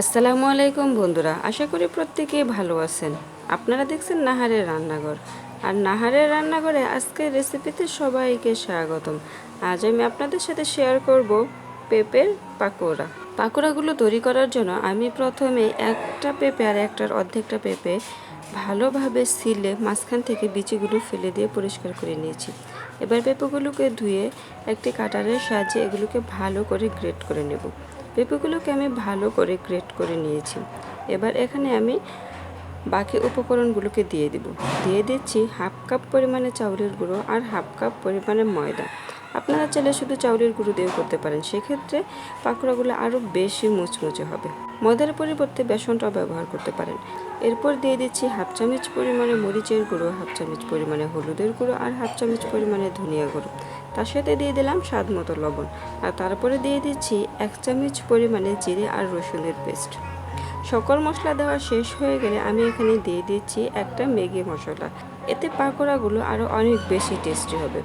আসসালামু আলাইকুম বন্ধুরা, আশা করি প্রত্যেকে ভালো আছেন। আপনারা দেখছেন নাহারের রান্নাঘর। আর নাহারের রান্নাঘরে আজকের রেসিপিতে সবাইকে স্বাগতম। আজ আমি আপনাদের সাথে শেয়ার করব পেঁপের পাকোড়া। পাকোড়াগুলো তৈরি করার জন্য আমি প্রথমে একটা পেঁপে আর একটার অর্ধেকটা পেঁপে ভালোভাবে সিলে মাঝখান থেকে বিচিগুলো ফেলে দিয়ে পরিষ্কার করে নিয়েছি। এবার পেঁপেগুলোকে ধুয়ে একটি কাটারের সাহায্যে এগুলোকে ভালো করে গ্রেট করে নেব। পেঁপেগুলোকে আমি ভালো করে গ্রেট করে নিয়েছি। এবার এখানে আমি বাকি উপকরণগুলোকে দিয়ে দিব। দিয়ে দিচ্ছি হাফ কাপ পরিমাণে চাউলের গুঁড়ো আর হাফ কাপ পরিমাণে ময়দা। আপনারা চাইলে শুধু চাউলের গুঁড়ো দিয়েও করতে পারেন। সেক্ষেত্রে পাকোড়াগুলো আরও বেশি মুচমুচে হবে। ময়দার পরিবর্তে বেসনটাও ব্যবহার করতে পারেন। এরপর দিয়ে দিচ্ছি হাফ চামচ পরিমাণে মরিচের গুঁড়ো, হাফ চামচ পরিমাণে হলুদের গুঁড়ো আর হাফ চামচ পরিমাণে ধনিয়া গুঁড়ো। তার সাথে দিয়ে দিলাম স্বাদ মতো লবণ। আর তারপরে দিয়ে দিচ্ছি এক চামচ পরিমাণে জিরে আর রসুনের পেস্ট। সকল মশলা দেওয়া শেষ হয়ে গেলে আমি এখানে দিয়ে দিচ্ছি একটা ম্যাগি মশলা। এতে পাকোড়াগুলো আরও অনেক বেশি টেস্টি হবে।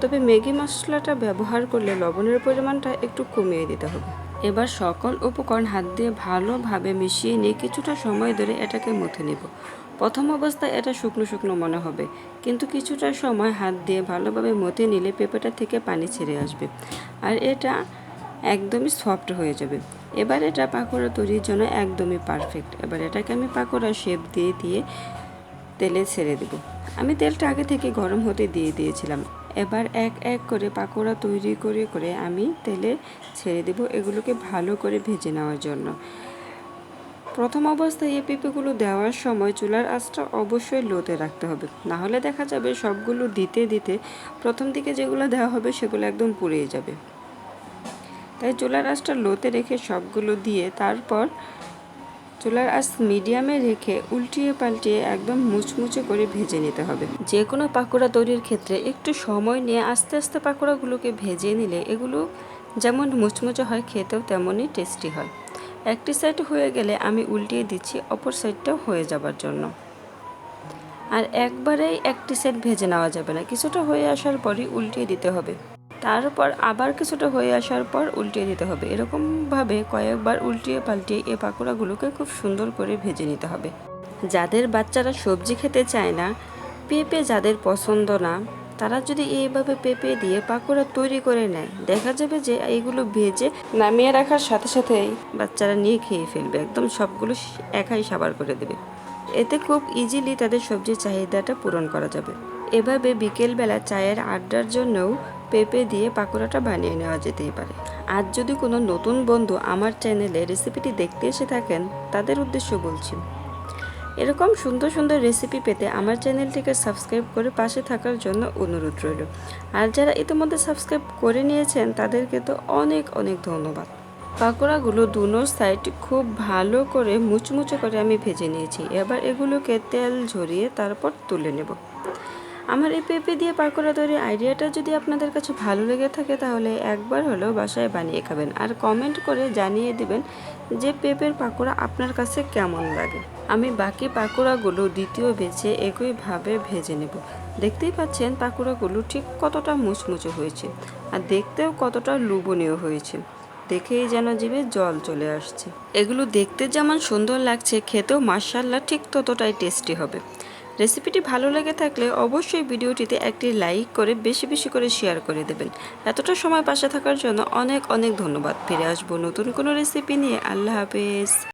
তবে ম্যাগি মশলাটা ব্যবহার করলে লবণের পরিমাণটা একটু কমিয়ে দিতে হবে। এবার সকল উপকরণ হাত দিয়ে ভালোভাবে মিশিয়ে নিয়ে কিছুটা সময় ধরে এটাকে মুথে নেব। প্রথম অবস্থায় এটা শুকনো শুকনো মনে হবে, কিন্তু কিছুটা সময় হাত দিয়ে ভালোভাবে মথে নিলে পেঁপেটা থেকে পানি ছেড়ে আসবে আর এটা একদমই সফট হয়ে যাবে। এবার এটা পাকোড়া তৈরির জন্য একদমই পারফেক্ট এবার এটাকে আমি পাকোড়া শেপ দিয়ে দিয়ে তেলে ছেড়ে দেব। আমি তেলটা আগে থেকে গরম হতে দিয়ে দিয়েছিলাম। এবার এক এক করে পাকোড়া তৈরি করে করে আমি তেলে ছেড়ে দেব এগুলোকে ভালো করে ভেজে নেওয়ার জন্য। প্রথম অবস্থায় এই পেঁপেগুলো দেওয়ার সময় চুলার আঁচটা অবশ্যই লোতে রাখতে হবে। না হলে দেখা যাবে সবগুলো দিতে দিতে প্রথম দিকে যেগুলো দেওয়া হবে সেগুলো একদম পুড়িয়ে যাবে। তাই চুলার আঁচটা লোতে রেখে সবগুলো দিয়ে তারপর চুলার আঁচ মিডিয়ামে রেখে উল্টিয়ে পাল্টিয়ে একদম মুচমুচে করে ভেজে নিতে হবে। যে কোনো পাকোড়া তৈরির ক্ষেত্রে একটু সময় নিয়ে আস্তে আস্তে পাকোড়াগুলোকে ভেজে নিলে এগুলো যেমন মুচমুচে হয়, খেতেও তেমনই টেস্টি হয়। একটি সাইড হয়ে গেলে আমি উল্টিয়ে দিচ্ছি, অপর সাইডটাও হয়ে যাবার জন্য। আর একবারেই একটি সাইড ভেজে নেওয়া যাবে না। কিছুটা হয়ে আসার পরই উল্টিয়ে দিতে হবে। তারপর আবার কিছুটা হয়ে আসার পর উল্টিয়ে দিতে হবে। এরকমভাবে কয়েকবার উল্টিয়ে পাল্টিয়ে এই পাকোড়াগুলোকে খুব সুন্দর করে ভেজে নিতে হবে। যাদের বাচ্চারা সবজি খেতে চায় না, পেঁপে যাদের পছন্দ না, তারা যদি এইভাবে পেঁপে দিয়ে পাকোড়া তৈরি করে নেয়, দেখা যাবে যে এইগুলো ভেজে নামিয়ে রাখার সাথে সাথেই বাচ্চারা নিয়ে খেয়ে ফেলবে। একদম সবগুলো একাই সাবার করে দেবে। এতে খুব ইজিলি তাদের সবজির চাহিদাটা পূরণ করা যাবে। এভাবে বিকেলবেলা চায়ের আড্ডার জন্যও পেঁপে দিয়ে পাকোড়াটা বানিয়ে নেওয়া যেতেই পারে। আজ যদি কোনো নতুন বন্ধু আমার চ্যানেলে রেসিপিটি দেখতে এসে থাকেন, তাদের উদ্দেশ্য বলছি। এরকম সুন্দর সুন্দর রেসিপি পেতে আমার চ্যানেলটিকে সাবস্ক্রাইব করে পাশে থাকার জন্য অনুরোধ রইল। আর যারা ইতিমধ্যে সাবস্ক্রাইব করে নিয়েছেন, তাদেরকে তো অনেক অনেক ধন্যবাদ। পাকোড়াগুলো দুনো সাইড খুব ভালো করে মুচমুচে করে আমি ভেজে নিয়েছি। এবার এগুলোকে তেল ঝরিয়ে তারপর তুলে নেব। আমার এই পেঁপে দিয়ে পাকোড়া তৈরির আইডিয়াটা যদি আপনাদের কাছে ভালো লেগে থাকে তাহলে একবার হলেও বাসায় বানিয়ে খাবেন আর কমেন্ট করে জানিয়ে দিবেন যে পেঁপের পাকোড়া আপনার কাছে কেমন লাগে। আমি বাকি পাকোড়াগুলো দ্বিতীয় বেছে একইভাবে ভেজে নেব। দেখতেই পাচ্ছেন পাকোড়াগুলো ঠিক কতটা মুচমুচে হয়েছে আর দেখতেও কতটা লোভনীয় হয়েছে। দেখেই যেন জিভে জল চলে আসছে। এগুলো দেখতে যেমন সুন্দর লাগছে, খেতেও মার্শাল্লাহ ঠিক ততটাই টেস্টি হবে। রেসিপিটি ভালো লেগে থাকলে অবশ্যই ভিডিওটিতে একটি লাইক করে বেশি বেশি করে শেয়ার করে দেবেন। এতটা সময় পাশে থাকার জন্য অনেক অনেক ধন্যবাদ। ফিরে আসব নতুন কোনো রেসিপি নিয়ে। আল্লাহ হাফেজ।